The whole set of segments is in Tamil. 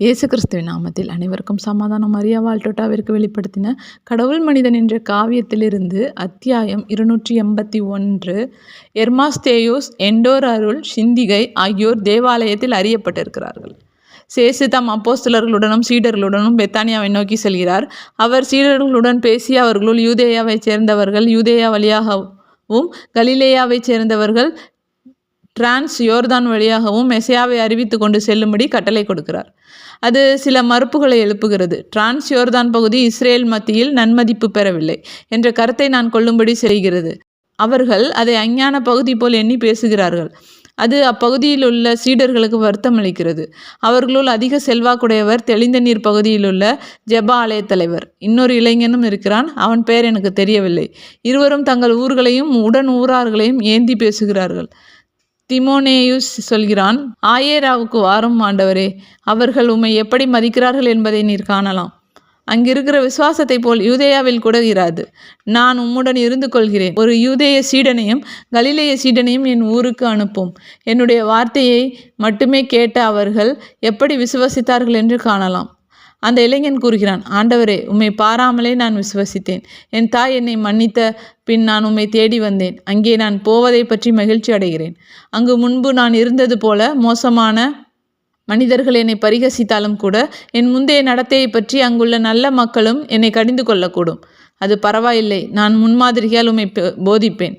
இயேசு கிறிஸ்துவின் நாமத்தில் அனைவருக்கும் சமாதானம் மரியா வால்டோட்டாவிற்கு வெளிப்படுத்தின கடவுள் மனிதன் என்ற காவியத்திலிருந்து அத்தியாயம் இருநூற்றி எண்பத்தி ஒன்று. எர்மாஸ்தேயோஸ் எண்டோர் அருள் சிந்திகை ஆகியோர் தேவாலயத்தில் அறியப்பட்டிருக்கிறார்கள். சேசு தம் அப்போஸ்தலர்களுடனும் சீடர்களுடனும் பெத்தானியாவை நோக்கி செல்கிறார். அவர் சீடர்களுடன் பேசி அவர்களுள் யூதேயாவைச் சேர்ந்தவர்கள் யூதேயா வழியாகவும் கலிலேயாவைச் சேர்ந்தவர்கள் டிரான்ஸ் யோர்தான் வழியாகவும் மெசையாவை அறிவித்து கொண்டு செல்லும்படி கட்டளை கொடுக்கிறார். அது சில மறுப்புகளை எழுப்புகிறது. டிரான்ஸ் யோர்தான் பகுதி இஸ்ரேல் மத்தியில் நன்மதிப்பு பெறவில்லை என்ற கருத்தை நான் கொள்ளும்படி செய்கிறது. அவர்கள் அதை அஞ்ஞான பகுதி போல் எண்ணி பேசுகிறார்கள். அது அப்பகுதியில் உள்ள சீடர்களுக்கு வருத்தம் அளிக்கிறது. அவர்களுள் அதிக செல்வாக்குடையவர் தெளிந்த நீர் பகுதியில் உள்ள ஜெபா ஆலய தலைவர். இன்னொரு இளைஞனும் இருக்கிறான். அவன் பெயர் எனக்கு தெரியவில்லை. இருவரும் தங்கள் ஊர்களையும் உடன் ஊரார்களையும் ஏந்தி பேசுகிறார்கள். திமோனேயுஸ் சொல்கிறான் ஆயேராவுக்கு வாரும் ஆண்டவரே அவர்கள் உம்மை எப்படி மதிக்கிறார்கள் என்பதை நீர் காணலாம். அங்கிருக்கிற விசுவாசத்தை போல் யூதேயாவில் கூட இராது. நான் உம்முடன் இருந்து கொள்கிறேன். ஒரு யூதேய சீடனையும் கலிலேய சீடனையும் என் ஊருக்கு அனுப்பும். என்னுடைய வார்த்தையை மட்டுமே கேட்ட அவர்கள் எப்படி விசுவசித்தார்கள் என்று காணலாம். அந்த இளைஞன் கூறுகிறான் ஆண்டவரே உம்மை பாராமலே நான் விசுவசித்தேன். என் தாய் என்னை மன்னித்த பின் நான் உம்மை தேடி வந்தேன். அங்கே நான் போவதை பற்றி மகிழ்ச்சி அடைகிறேன். அங்கு முன்பு நான் இருந்தது போல மோசமான மனிதர்கள் என்னை பரிகசித்தாலும் கூட என் முந்தைய நடத்தையை பற்றி அங்குள்ள நல்ல மக்களும் என்னை கடிந்து கொள்ளக்கூடும். அது பரவாயில்லை. நான் முன்மாதிரியால் உம்மை போதிப்பேன்.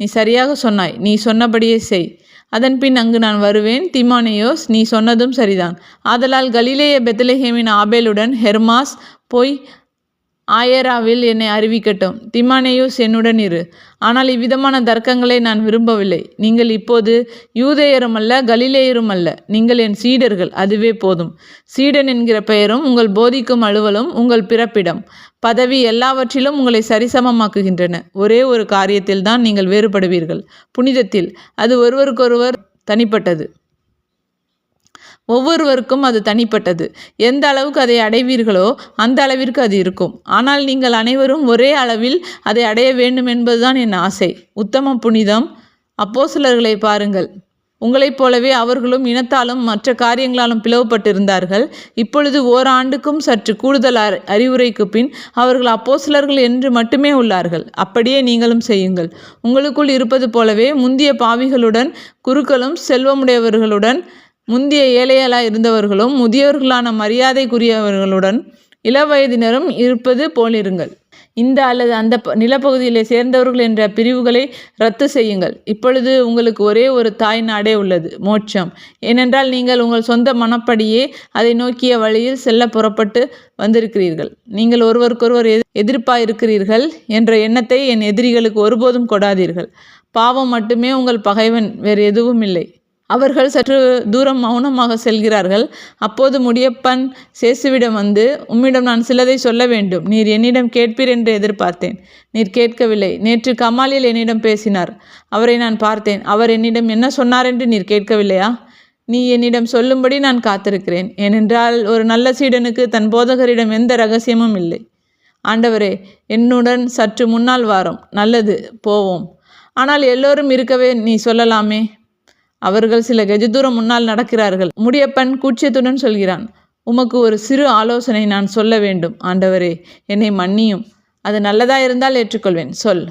நீ சரியாக சொன்னாய். நீ சொன்னபடியே செய். அதன்பின் அங்கு நான் வருவேன். திமானேயோஸ் நீ சொன்னதும் சரிதான். ஆதலால் கலிலேய பெத்தலஹேமின் ஆபேலுடன் ஹெர்மாஸ் போய் ஆயராவில் என்னை அறிவிக்கட்டும். திமானேயுஸ் என்னுடன் இரு. ஆனால் இவ்விதமான தர்க்கங்களை நான் விரும்பவில்லை. நீங்கள் இப்போது யூதேயரும் அல்ல கலிலேயரும் அல்ல நீங்கள் என் சீடர்கள். அதுவே போதும். சீடன் என்கிற பெயரும் உங்கள் போதிக்கும் அலுவலும் உங்கள் பிறப்பிடம். பதவி எல்லாவற்றிலும் உங்களை சரிசமமாக்குகின்றன. ஒரே ஒரு காரியத்தில் தான் நீங்கள் வேறுபடுவீர்கள். புனிதத்தில். அது ஒருவருக்கொருவர் தனிப்பட்டது. ஒவ்வொருவருக்கும் அது தனிப்பட்டது. எந்த அளவுக்கு அதை அடைவீர்களோ அந்த அளவிற்கு அது இருக்கும். ஆனால் நீங்கள் அனைவரும் ஒரே அளவில் அதை அடைய வேண்டும் என்பதுதான் என் ஆசை. உத்தம புனிதம். அப்போஸ்தலர்களை பாருங்கள். உங்களைப் போலவே அவர்களும் இனத்தாலும் மற்ற காரியங்களாலும் பிளவுபட்டிருந்தார்கள். இப்பொழுது ஓராண்டுக்கும் சற்று கூடுதல் அறிவுரைக்கு பின் அவர்கள் அப்போஸ்தலர்கள் என்று மட்டுமே உள்ளார்கள். அப்படியே நீங்களும் செய்யுங்கள். உங்களுக்குள் இருப்பது போலவே முந்திய பாவிகளுடன் குருக்களும் செல்வமுடையவர்களுடன் முந்திய ஏழையலாய் இருந்தவர்களும் முதியவர்களான மரியாதைக்குரியவர்களுடன் இளவயதினரும் இருப்பது போலிருங்கள். இந்த அல்லது அந்த ப- நிலப்பகுதியிலே சேர்ந்தவர்கள் என்ற பிரிவுகளை ரத்து செய்யுங்கள். இப்பொழுது உங்களுக்கு ஒரே ஒரு தாய் நாடே உள்ளது மோட்சம். ஏனென்றால் நீங்கள் உங்கள் சொந்த மனப்படியே அதை நோக்கிய வழியில் செல்ல புறப்பட்டு வந்திருக்கிறீர்கள். நீங்கள் ஒருவருக்கொருவர் எதிர் எதிர்ப்பாயிருக்கிறீர்கள் என்ற எண்ணத்தை என் எதிரிகளுக்கு ஒருபோதும் கொடாதீர்கள். பாவம் மட்டுமே உங்கள் பகைவன் வேறு எதுவும் இல்லை அவர்கள் சற்று தூரம் மௌனமாக செல்கிறார்கள். அப்போது முடியப்பன் சேசுவிடம் வந்து உம்மிடம் நான் சிலதை சொல்ல வேண்டும். நீர் என்னிடம் கேட்பீர் என்று எதிர்பார்த்தேன். நீர் கேட்கவில்லை. நேற்று கமாலில் என்னிடம் பேசினார். அவரை நான் பார்த்தேன். அவர் என்னிடம் என்ன சொன்னார் என்று நீர் கேட்கவில்லையா? நீ என்னிடம் சொல்லும்படி நான் காத்திருக்கிறேன். ஏனென்றால் ஒரு நல்ல சீடனுக்கு தன் போதகரிடம் எந்த ரகசியமும் இல்லை. ஆண்டவரே என்னுடன் சற்று முன்னால் வாரம். நல்லது போவோம். ஆனால் எல்லோரும் இருக்கவே நீ சொல்லலாமே? அவர்கள் சில கெஜ தூரம் முன்னால் நடக்கிறார்கள். முடியப்பன் கூச்சத்துடன் சொல்கிறான். உமக்கு ஒரு சிறு ஆலோசனை நான் சொல்ல வேண்டும். ஆண்டவரே என்னை மன்னியும். அது நல்லதா இருந்தால் ஏற்றுக்கொள்வேன். சொல்.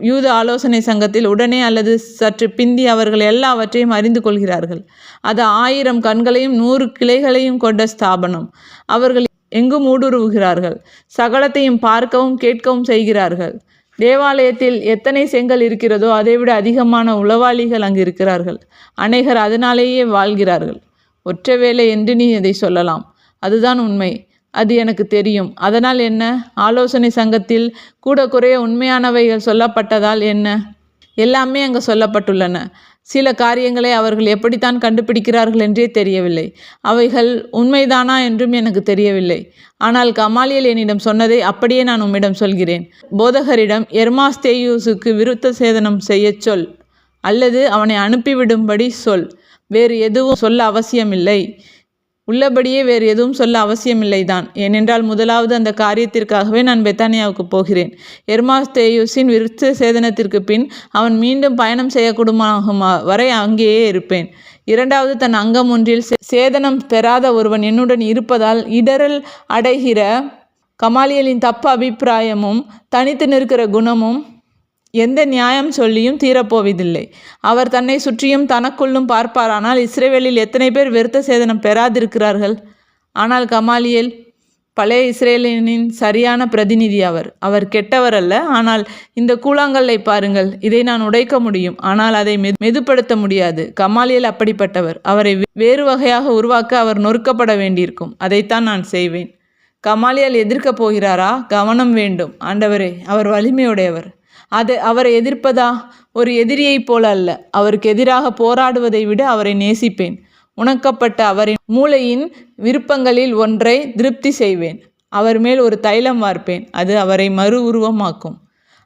யூத ஆலோசனை சங்கத்தில் உடனே அல்லது சற்று பிந்தி அவர்கள் எல்லாவற்றையும் அறிந்து கொள்கிறார்கள். அது ஆயிரம் கண்களையும் நூறு கிளைகளையும் கொண்ட ஸ்தாபனம். அவர்கள் எங்கும் ஊடுருவுகிறார்கள். சகலத்தையும் பார்க்கவும் கேட்கவும் செய்கிறார்கள். தேவாலயத்தில் எத்தனை செங்கல் இருக்கிறதோ அதைவிட அதிகமான உளவாளிகள் அங்கு இருக்கிறார்கள். அநேகர் அதனாலேயே வாழ்கிறார்கள். ஒற்றை வேலை என்று நீ இதை சொல்லலாம். அதுதான் உண்மை. அது எனக்கு தெரியும். அதனால் என்ன? ஆலோசனை சங்கத்தில் கூட குறைய உண்மையானவைகள் சொல்லப்பட்டதால் என்ன? எல்லாமே அங்கே சொல்லப்பட்டுள்ளன. சில காரியங்களை அவர்கள் எப்படித்தான் கண்டுபிடிக்கிறார்கள் என்றே தெரியவில்லை. அவைகள் உண்மைதானா என்றும் எனக்கு தெரியவில்லை. ஆனால் கமாலியல் என்னிடம் சொன்னதை அப்படியே நான் உம்மிடம் சொல்கிறேன். போதகரிடம் எர்மாஸ்தேயூஸுக்கு விருத்த சேதனம் செய்யச் சொல் அல்லது அவனை அனுப்பிவிடும்படி சொல். வேறு எதுவும் சொல்ல அவசியமில்லை. உள்ளபடியே வேறு எதுவும் சொல்ல அவசியமில்லைதான். ஏனென்றால் முதலாவது அந்த காரியத்திற்காகவே நான் பெத்தானியாவுக்கு போகிறேன். எர்மாஸ்தேயுஸின் விருத்த சேதனத்திற்கு பின் அவன் மீண்டும் பயணம் செய்யக்கூடுமாகும் வரை அங்கேயே இருப்பேன். இரண்டாவது தன் அங்கம் ஒன்றில் சே- சேதனம் பெறாத ஒருவன் என்னுடன் இருப்பதால் இடரல் அடைகிற கமாலியலின் தப்பு அபிப்பிராயமும் தனித்து நிற்கிற குணமும் எந்த நியாயம் சொல்லியும் தீரப்போவதில்லை. அவர் தன்னை சுற்றியும் தனக்குள்ளும் பார்ப்பாரானால் இஸ்ரேவேலில் எத்தனை பேர் விருத்த சேதனம் பெறாதிருக்கிறார்கள்? ஆனால் கமாலியேல் பழைய இஸ்ரேலினின் சரியான பிரதிநிதி அவர். அவர் கெட்டவர் அல்ல ஆனால் இந்த கூழாங்கல்லை பாருங்கள் இதை நான் உடைக்க முடியும். ஆனால் அதை மெது- மெதுப்படுத்த முடியாது. கமாலியல் அப்படிப்பட்டவர். அவரை வேறு வகையாக உருவாக்க அவர் நொறுக்கப்பட வேண்டியிருக்கும். அதைத்தான் நான் செய்வேன். கமாலியால் எதிர்க்கப் போகிறாரா? கவனம் வேண்டும். ஆண்டவரே அவர் வலிமையுடையவர். அது அவரை எதிர்ப்பதா? ஒரு எதிரியைப் போல அல்ல. அவருக்கு எதிராக போராடுவதை விட அவரை நேசிப்பேன். உணக்கப்பட்ட அவரின் மூளையின் விருப்பங்களில் ஒன்றை திருப்தி செய்வேன். அவர் மேல் ஒரு தைலம் வார்ப்பேன். அது அவரை மறு உருவமாக்கும்.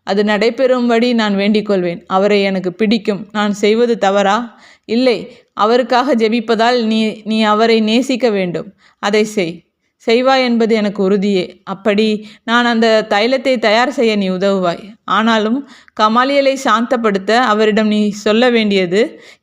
அது நடைபெறும்படி நான் வேண்டிக்கொள்வேன் அவரை எனக்கு பிடிக்கும். நான் செய்வது தவறா? இல்லை. அவருக்காக ஜெபிப்பதால் நீ நீ அவரை நேசிக்க வேண்டும். அதை செய். செய்வாய் என்பது எனக்கு உறுதியே. அப்படி நான் அந்த தைலத்தை தயார் செய்ய நீ உதவுவாய். ஆனாலும் கமாலியலை சாந்தப்படுத்த அவரிடம் நீ சொல்ல வேண்டியது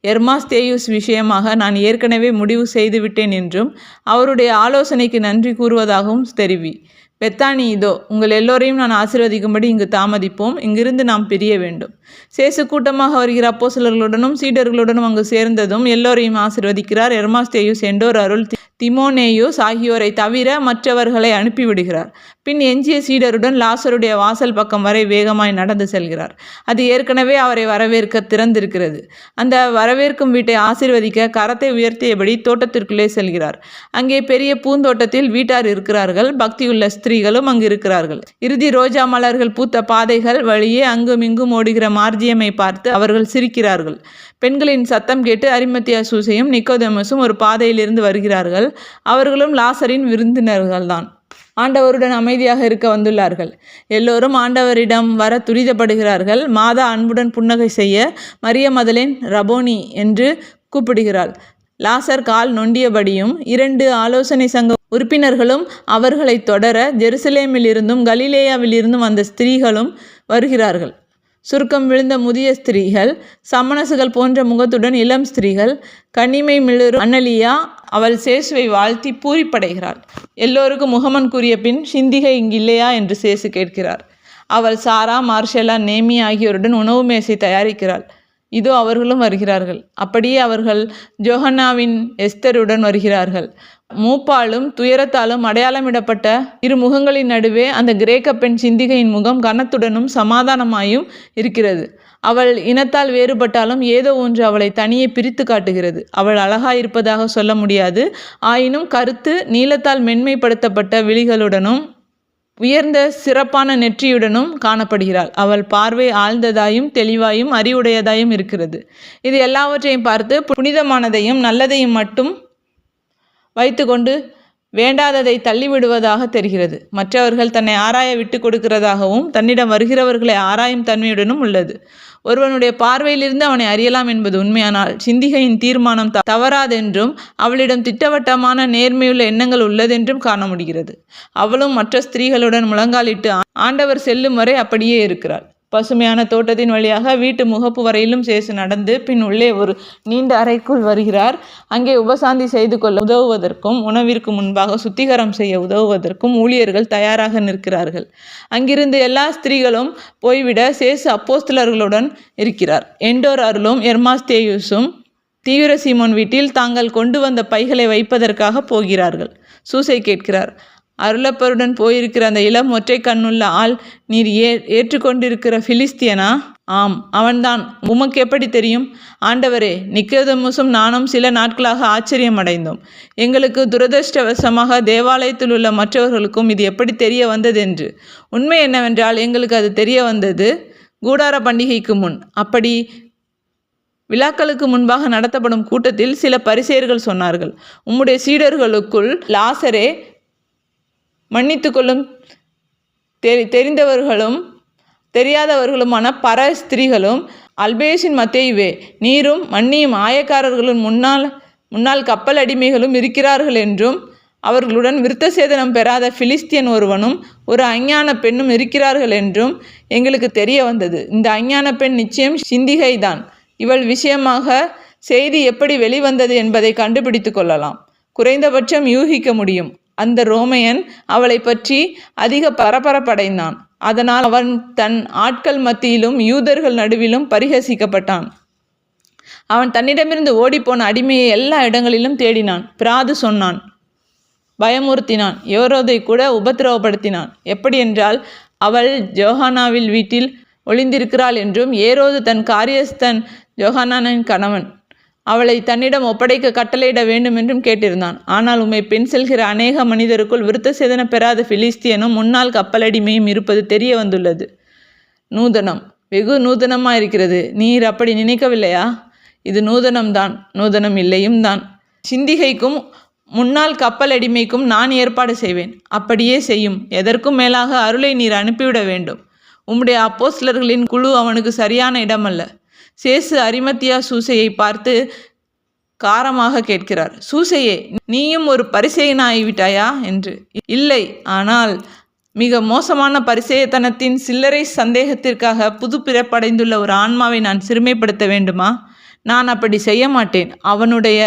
எர்மாஸ் தேயூஸ் விஷயமாக நான் ஏற்கனவே முடிவு செய்துவிட்டேன் என்றும் அவருடைய ஆலோசனைக்கு நன்றி கூறுவதாகவும் தெரிவி. பெத்தானி இதோ உங்கள் எல்லோரையும் நான் ஆசிர்வதிக்கும்படி இங்கு தாமதிப்போம். இங்கிருந்து நாம் பிரிய வேண்டும். சேசு கூட்டமாக வருகிற அப்போசலர்களுடனும் சீடர்களுடனும் அங்கு சேர்ந்ததும் எல்லோரையும் ஆசிர்வதிக்கிறார். எர்மாஸ்தேயுஸ் என்றோர் அருள் திமோனேயுஸ் ஆகியோரை தவிர மற்றவர்களை அனுப்பிவிடுகிறார். பின் எஞ்சிய சீடருடன் லாசருடைய வாசல் பக்கம் வரை வேகமாய் நடந்து செல்கிறார். அது ஏற்கனவே அவரை வரவேற்க திறந்திருக்கிறது. அந்த வரவேற்கும் வீட்டை ஆசீர்வதிக்க கரத்தை உயர்த்தியபடி தோட்டத்திற்குள்ளே செல்கிறார். அங்கே பெரிய பூந்தோட்டத்தில் வீட்டார் இருக்கிறார்கள். பக்தியுள்ள ஸ்திரீகளும் அங்கு இருக்கிறார்கள். இறுதி ரோஜா மலர்கள் பூத்த பாதைகள் வழியே அங்கும் இங்கும் ஓடுகிற மார்ஜியமை பார்த்து அவர்கள் சிரிக்கிறார்கள். பெண்களின் சத்தம் கேட்டு அரிமத்தியா சூசையும் நிக்கோதமஸும் ஒரு பாதையிலிருந்து வருகிறார்கள். அவர்களும் லாசரின் விருந்தினர்கள்தான். ஆண்டவருடன் அமைதியாக இருக்க வந்துள்ளார்கள். எல்லோரும் ஆண்டவரிடம் வர துரிதப்படுகிறார்கள். மாதா அன்புடன் புன்னகை செய்ய மரிய மதலின் ரபோனி என்று கூப்பிடுகிறாள். லாசர் கால் நொண்டியபடியும் இரண்டு ஆலோசனை சங்க உறுப்பினர்களும் அவர்களை தொடர ஜெருசலேமிலிருந்தும் கலிலேயாவிலிருந்தும் வந்த ஸ்திரீகளும் வருகிறார்கள். சுருக்கம் விழுந்த முதிய ஸ்திரீகள் சமணசுகள் போன்ற முகத்துடன் இளம் ஸ்திரீகள் கனிமை மிளரும் அன்னலியா அவள் சேசுவை வாழ்த்தி பூரிப்படைகிறாள். எல்லோருக்கும் முகமன் கூறிய பின் சிந்திகை இங்கில்லையா? என்று சேசு கேட்கிறார். அவள் சாரா மார்ஷலா நேமி ஆகியோருடன் உணவு மேசை தயாரிக்கிறாள். இதோ அவர்களும் வருகிறார்கள். அப்படியே அவர்கள் ஜோஹன்னாவின் எஸ்தருடன் வருகிறார்கள். மூப்பாலும் துயரத்தாலும் அடையாளமிடப்பட்ட இரு முகங்களின் நடுவே அந்த கிரேக்க பெண் சிந்திகையின் முகம் கனத்துடனும் சமாதானமாயும் இருக்கிறது. அவள் இனத்தால் வேறுபட்டாலும் ஏதோ ஒன்று அவளை தனியே பிரித்து காட்டுகிறது. அவள் அழகாயிருப்பதாக சொல்ல முடியாது. ஆயினும் கருத்து நீளத்தால் மென்மைப்படுத்தப்பட்ட விழிகளுடனும் உயர்ந்த சிறப்பான நெற்றியுடனும் காணப்படுகிறாள். அவள் பார்வை ஆழ்ந்ததாயும் தெளிவாயும் அறிவுடையதாயும் இருக்கிறது. இது எல்லாவற்றையும் பார்த்து புனிதமானதையும் நல்லதையும் மட்டும் வைத்துக்கொண்டு வேண்டாததை தள்ளிவிடுவதாக தெரிகிறது. மற்றவர்கள் தன்னை ஆராய விட்டு கொடுக்கிறதாகவும் தன்னிடம் வருகிறவர்களை ஆராயும் தன்மையுடனும் உள்ளது. ஒருவனுடைய பார்வையிலிருந்து அவனை அறியலாம் என்பது உண்மையானால் சிந்திகையின் தீர்மானம் த- தவறாதென்றும் அவளிடம் திட்டவட்டமான நேர்மையுள்ள எண்ணங்கள் உள்ளதென்றும் காண முடிகிறது. அவளும் மற்ற ஸ்திரீகளுடன் முழங்காலிட்டு ஆண்டவர் செல்லும் வரை அப்படியே இருக்கிறாள் பசுமையான தோட்டத்தின் வழியாக வீட்டு முகப்பு வரையிலும் சேசு நடந்து பின் உள்ளே ஒரு நீண்ட அறைக்குள் வருகிறார். அங்கே உபசாந்தி செய்து கொள்ள உதவுவதற்கும் உணவிற்கு முன்பாக சுத்திகரம் செய்ய உதவுவதற்கும் ஊழியர்கள் தயாராக நிற்கிறார்கள். அங்கிருந்து எல்லா ஸ்திரீகளும் போய்விட சேசு அப்போஸ்தலர்களுடன் இருக்கிறார். எண்டோர் அருளும் எர்மாஸ்தேயுஸும் தீவிர சீமோன் வீட்டில் தாங்கள் கொண்டு வந்த பைகளை வைப்பதற்காக போகிறார்கள். சூசை கேட்கிறார் அருளப்பருடன் போயிருக்கிற அந்த இளம் ஒற்றை கண்ணுள்ள ஆள் நீர் ஏ ஏற்றுக்கொண்டிருக்கிற பிலிஸ்தியனா? ஆம் அவன்தான். உமக்கு எப்படி தெரியும்? ஆண்டவரே நிக்கோதமுசும் நானும் சில நாட்களாக ஆச்சரியம் அடைந்தோம் எங்களுக்கு துரதிர்ஷ்டவசமாக தேவாலயத்தில் உள்ள மற்றவர்களுக்கும் இது எப்படி தெரிய வந்ததென்று. உண்மை என்னவென்றால் எங்களுக்கு அது தெரிய வந்தது கூடார பண்டிகைக்கு முன். அப்படி விழாக்களுக்கு முன்பாக நடத்தப்படும் கூட்டத்தில் சில பரிசெயர்கள் சொன்னார்கள். உம்முடைய சீடர்களுக்குள் லாசரே மன்னித்துக்கொள்ளும். தெரி தெரிந்தவர்களும் தெரியாதவர்களுமான பர ஸ்திரீகளும் அல்பேஸின் மத்தேயுவே நீரும் மன்னியும் ஆயக்காரர்களும் முன்னால் முன்னால் கப்பல் அடிமைகளும் இருக்கிறார்கள் என்றும் அவர்களுடன் விருத்த சேதனம் பெறாத பிலிஸ்தியன் ஒருவனும் ஒரு அஞ்ஞான பெண்ணும் இருக்கிறார்கள் என்றும் எங்களுக்கு தெரிய வந்தது. இந்த அஞ்ஞான பெண் நிச்சயம் சிந்திகை தான் இவள் விஷயமாக செய்தி எப்படி வெளிவந்தது என்பதை கண்டுபிடித்து கொள்ளலாம். குறைந்தபட்சம் யூகிக்க முடியும். அந்த ரோமையன் அவளை பற்றி அதிக பரபரப்படைந்தான். அதனால் அவன் தன் ஆட்கள் மத்தியிலும் யூதர்கள் நடுவிலும் பரிகசிக்கப்பட்டான். அவன் தன்னிடமிருந்து ஓடிப்போன அடிமையை எல்லா இடங்களிலும் தேடினான். பிராது சொன்னான் பயமுறுத்தினான் யோரோதை கூட உபத்திரவப்படுத்தினான். எப்படி என்றால் அவள் ஜோஹானாவில் வீட்டில் ஒளிந்திருக்கிறாள் என்றும் ஏரோது தன் காரியஸ்தன் ஜோஹானானின் கணவன். அவளை தன்னிடம் ஒப்படைக்க கட்டளையிட வேண்டும் என்றும் கேட்டிருந்தான். ஆனால் உம்மை பெண் செல்கிற அநேக மனிதருக்குள் விருத்த சேதன பெறாத பிலிஸ்தியனும் முன்னாள் கப்பலடிமையும் இருப்பது தெரிய வந்துள்ளது. நூதனம். வெகு நூதனமாக இருக்கிறது. நீர் அப்படி நினைக்கவில்லையா? இது நூதனம்தான் நூதனம் இல்லையும் தான். சிந்திகைக்கும் முன்னாள் கப்பல் அடிமைக்கும் நான் ஏற்பாடு செய்வேன். அப்படியே செய்யும். எதற்கும் மேலாக அருளை நீர் அனுப்பிவிட வேண்டும். உம்முடைய அப்போஸ்லர்களின் குழு அவனுக்கு சரியான இடமல்ல. சேசு அரிமத்தியா சூசையை பார்த்து காரமாக கேட்கிறார் சூசையே நீயும் ஒரு பரிசெயனாகிவிட்டாயா என்று. இல்லை ஆனால் மிக மோசமான பரிசேயத்தனத்தின் சில்லறை சந்தேகத்திற்காக புது பிறப்படைந்துள்ள ஒரு ஆன்மாவை நான் சிறுமைப்படுத்த வேண்டுமா? நான் அப்படி செய்ய மாட்டேன். அவனுடைய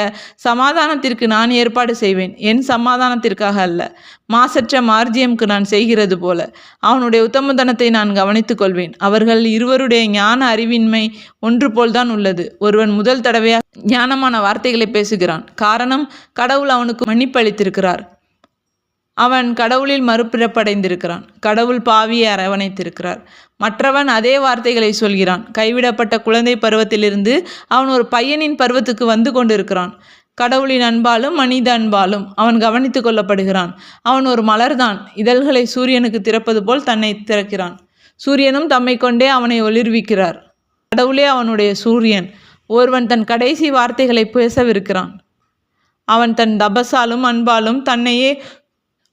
சமாதானத்திற்கு நான் ஏற்பாடு செய்வேன். என் சமாதானத்திற்காக அல்ல. மாசற்ற மார்ஜியம்க்கு நான் செய்கிறது போல. அவனுடைய உத்தமதனத்தை நான் கவனித்துக் கொள்வேன். அவர்கள் இருவருடைய ஞான அறிவின்மை ஒன்று போல்தான் உள்ளது. ஒருவன் முதல் தடவையாக ஞானமான வார்த்தைகளை பேசுகிறான். காரணம் கடவுள் அவனுக்கு மன்னிப்பு அளித்திருக்கிறார் அவன் கடவுளில் மறுபிறப்படைந்திருக்கிறான். கடவுள் பாவியை அரவணைத்திருக்கிறார். மற்றவன் அதே வார்த்தைகளை சொல்கிறான். கைவிடப்பட்ட குழந்தை பருவத்திலிருந்து அவன் ஒரு பையனின் பருவத்துக்கு வந்து கொண்டிருக்கிறான். கடவுளின் அன்பாலும் மனித அன்பாலும் அவன் கவனித்து கொள்ளப்படுகிறான். அவன் ஒரு மலர்தான். இதழ்களை சூரியனுக்கு திறப்பது போல் தன்னை திறக்கிறான். சூரியனும் தம்மை கொண்டே அவனை ஒளிர்விக்கிறார். கடவுளே அவனுடைய சூரியன். ஒருவன் தன் கடைசி வார்த்தைகளை பேசவிருக்கிறான். அவன் தன் தபசாலும் அன்பாலும் தன்னையே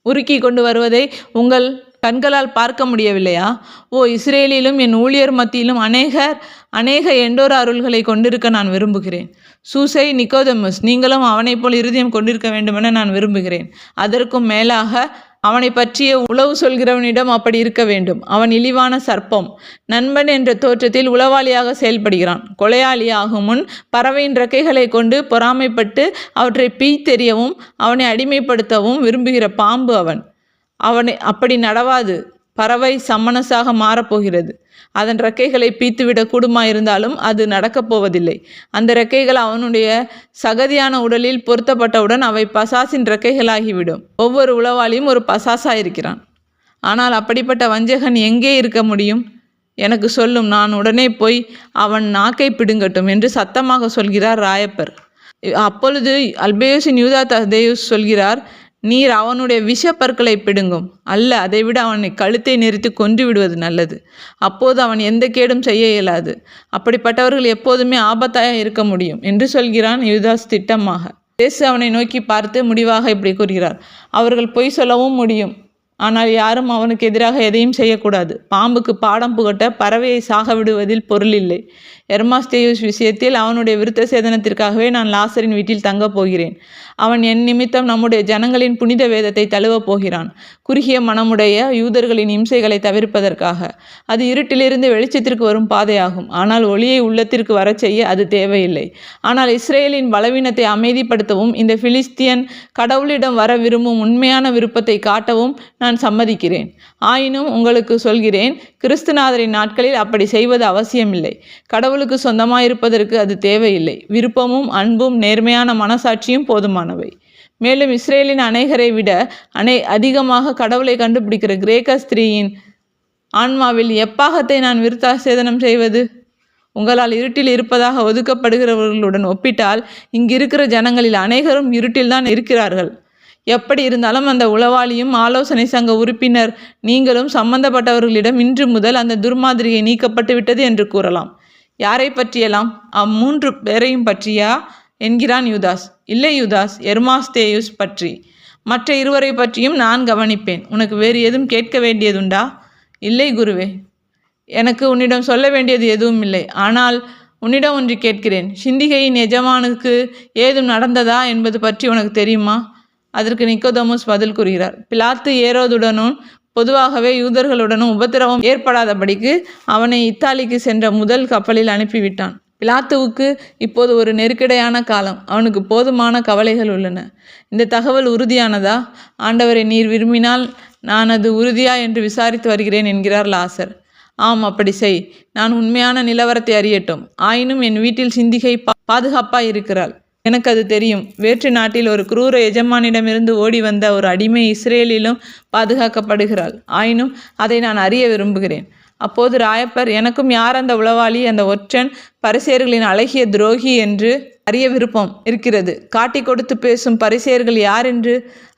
உருக்கி கொண்டு வருவதை உங்கள் கண்களால் பார்க்க முடியவில்லையா? ஓ இஸ்ரேலிலும் என் ஊழியர் மத்தியிலும் அநேகர் அநேக எண்டோர் அருள்களை கொண்டிருக்க நான் விரும்புகிறேன். சூசை நிக்கோதமஸ் நீங்களும் அவனைப் போல் இருதயம் கொண்டிருக்க வேண்டுமென நான் விரும்புகிறேன். அதற்கும் மேலாக அவனை பற்றிய உளவு சொல்கிறவனிடம் அப்படி இருக்க வேண்டும். அவன் இழிவான சர்ப்பம். நண்பன் என்ற தோற்றத்தில் உளவாளியாக செயல்படுகிறான். கொலையாளி ஆகும் முன் பறவையின் ரெக்கைகளை கொண்டு பொறாமைப்பட்டு அவற்றை பீய்த்தெறியவும் அவனை அடிமைப்படுத்தவும் விரும்புகிற பாம்பு அவன். அவனை அப்படி நடவாது. பறவை சம்மனஸாக மாறப்போகிறது. அதன் ரெக்கைகளை பீத்துவிட கூடுமா இருந்தாலும் அது நடக்கப் போவதில்லை. அந்த ரெக்கைகள் அவனுடைய சகதியான உடலில் பொருத்தப்பட்டவுடன் அவை பசாசின் ரெக்கைகளாகிவிடும். ஒவ்வொரு உளவாளியும் ஒரு பசாசா இருக்கிறான். ஆனால் அப்படிப்பட்ட வஞ்சகன் எங்கே இருக்க முடியும்? எனக்கு சொல்லும் நான் உடனே போய் அவன் நாக்கை பிடுங்கட்டும் என்று சத்தமாக சொல்கிறார் ராயப்பர். அப்பொழுது அல்பேயுசின் யூதா ததேயூஸ் சொல்கிறார் நீர் அவனுடைய விஷப்பற்களை பிடுங்கும். அல்ல அதைவிட அவனை கழுத்தை நெரித்து கொன்று விடுவது நல்லது. அப்போது அவன் எந்த கேடும் செய்ய இயலாது. அப்படிப்பட்டவர்கள் எப்போதுமே ஆபத்தாக இருக்க முடியும் என்று சொல்கிறான் யுதாஸ் திட்டமாக. இயேசு அவனை நோக்கி பார்த்து முடிவாக இப்படி கூறுகிறார். அவர்கள் பொய் சொல்லவும் முடியும். ஆனால் யாரும் அவனுக்கு எதிராக எதையும் செய்யக்கூடாது. பாம்புக்கு பாடம் புகட்ட பறவையை சாக விடுவதில் பொருள் இல்லை. எர்மாஸ்டேயூஸ் விஷயத்தில் அவனுடைய விருத்த சேதனத்திற்காகவே நான் லாசரின் வீட்டில் தங்கப் போகிறேன். அவன் என் நிமித்தம் நம்முடைய ஜனங்களின் புனித வேதத்தை தழுவப் போகிறான். குறுகிய மனமுடைய யூதர்களின் இம்சைகளை தவிர்ப்பதற்காக. அது இருட்டிலிருந்து வெளிச்சத்திற்கு வரும் பாதையாகும். ஆனால் ஒளியை உள்ளத்திற்கு வரச் செய்ய அது தேவையில்லை. ஆனால் இஸ்ரேலின் பலவீனத்தை அமைதிப்படுத்தவும் இந்த பிலிஸ்தியன் கடவுளிடம் வர விரும்பும் உண்மையான விருப்பத்தை காட்டவும் நான் சம்மதிக்கிறேன். ஆயினும் உங்களுக்கு சொல்கிறேன் கிறிஸ்துநாதரின் நாட்களில் அப்படி செய்வது அவசியமில்லை. கடவுளுக்கு சொந்தமாயிருப்பதற்கு அது தேவையில்லை. விருப்பமும் அன்பும் நேர்மையான மனசாட்சியும் போதுமானவை. மேலும் இஸ்ரேலின் அநேகரை விட அனை அதிகமாக கடவுளை கண்டுபிடிக்கிற கிரேக்க ஸ்திரீயின் ஆன்மாவில் எப்பாகத்தை நான் விருத்தாசேதனம் செய்வது? உங்களால் இருட்டில் இருப்பதாக ஒதுக்கப்படுகிறவர்களுடன் ஒப்பிட்டால் இங்கிருக்கிற ஜனங்களில் அநேகரும் இருட்டில்தான் இருக்கிறார்கள். எப்படி இருந்தாலும் அந்த உளவாளியும் ஆலோசனை சங்க உறுப்பினர் நீங்களும் சம்பந்தப்பட்டவர்களிடம் இன்று முதல் அந்த துர்மாதிரியை நீக்கப்பட்டு விட்டது என்று கூறலாம். யாரை பற்றியெல்லாம்? அம்மூன்று பேரையும் பற்றியா? என்கிறான் யூதாஸ். இல்லை யூதாஸ் எர்மாஸ்தேயுஸ் பற்றி. மற்ற இருவரை பற்றியும் நான் கவனிப்பேன். உனக்கு வேறு எதுவும் கேட்க வேண்டியதுண்டா? இல்லை குருவே. எனக்கு உன்னிடம் சொல்ல வேண்டியது எதுவும் இல்லை. ஆனால் உன்னிடம் ஒன்று கேட்கிறேன். சிந்திகையின் எஜமானுக்கு ஏதும் நடந்ததா என்பது பற்றி உனக்கு தெரியுமா? அதற்கு நிக்கோதமோஸ் பதில் கூறுகிறார். பிலாத்து ஏரோதுடனும் பொதுவாகவே யூதர்களுடனும் உபத்திரவம் ஏற்படாதபடிக்கு அவனை இத்தாலிக்கு சென்ற முதல் கப்பலில் அனுப்பிவிட்டான். பிலாத்துவுக்கு இப்போது ஒரு நெருக்கடியான காலம். அவனுக்கு போதுமான கவலைகள் உள்ளன. இந்த தகவல் உறுதியானதா? ஆண்டவரை நீர் விரும்பினால் நான் அது உறுதியா என்று விசாரித்து வருகிறேன் என்கிறார் லாசர். ஆம் அப்படி செய். நான் உண்மையான நிலவரத்தை அறியட்டும். ஆயினும் என் வீட்டில் சிந்திகை பாதுகாப்பாக பாதுகாப்பாய் இருக்கிறாள். எனக்கு அது தெரியும். வேற்று நாட்டில் ஒரு குரூர எஜமானிடமிருந்து ஓடி வந்த ஒரு அடிமை இஸ்ரேலிலும் பாதுகாக்கப்படுகிறாள். ஆயினும் அதை நான் அறிய விரும்புகிறேன். அப்போது ராயப்பர் எனக்கும் யார் அந்த உளவாளி அந்த ஒற்றன் பரிசேர்களின் அழகிய துரோகி என்று அறிய விருப்பம் இருக்கிறது. காட்டி கொடுத்து பேசும் பரிசேயர்கள் யார் என்று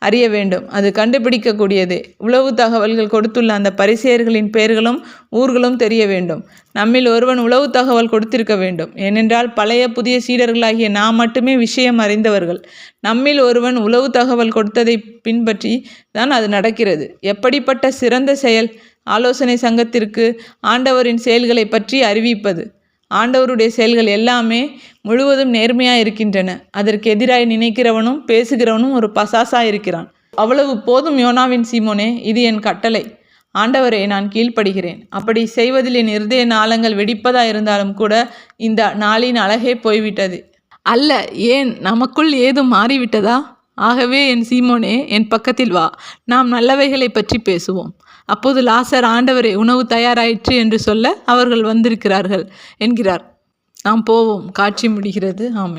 அறிய வேண்டும். அது கண்டுபிடிக்கக்கூடியதே. உளவு தகவல்கள் கொடுத்துள்ள அந்த பரிசேயர்களின் பெயர்களும் ஊர்களும் தெரிய வேண்டும். நம்மில் ஒருவன் உளவு தகவல் கொடுத்திருக்க வேண்டும். ஏனென்றால் பழைய புதிய சீடர்களாகிய நாம் மட்டுமே விஷயம் அறிந்தவர்கள். நம்மில் ஒருவன் உளவு தகவல் கொடுத்ததை பின்பற்றி தான் அது நடக்கிறது. எப்படிப்பட்ட சிறந்த செயல் ஆலோசனை சங்கத்திற்கு ஆண்டவரின் செயல்களை பற்றி அறிவிப்பது. ஆண்டவருடைய செயல்கள் எல்லாமே முழுவதும் நேர்மையாக இருக்கின்றன. அதற்கு எதிராக நினைக்கிறவனும் பேசுகிறவனும் ஒரு பசாசாக இருக்கிறான். அவ்வளவு போதும் யோனாவின் சீமோனே இது என் கட்டளை. ஆண்டவரை நான் கீழ்ப்படுகிறேன். அப்படி செய்வதில் என் இருதய நாளங்கள் வெடிப்பதா இருந்தாலும் கூட இந்த நாளின் அழகே போய்விட்டது. அல்ல ஏன்? நமக்குள் ஏதும் மாறிவிட்டதா? ஆகவே என் சீமோனே என் பக்கத்தில் வா. நாம் நல்லவைகளை பற்றி பேசுவோம். அப்போது லாசர் ஆண்டவரே உணவு தயாராயிற்று என்று சொல்ல அவர்கள் வந்திருக்கிறார்கள் என்கிறார். நாம் போவோம் காட்சி முடிகிறது. ஆமை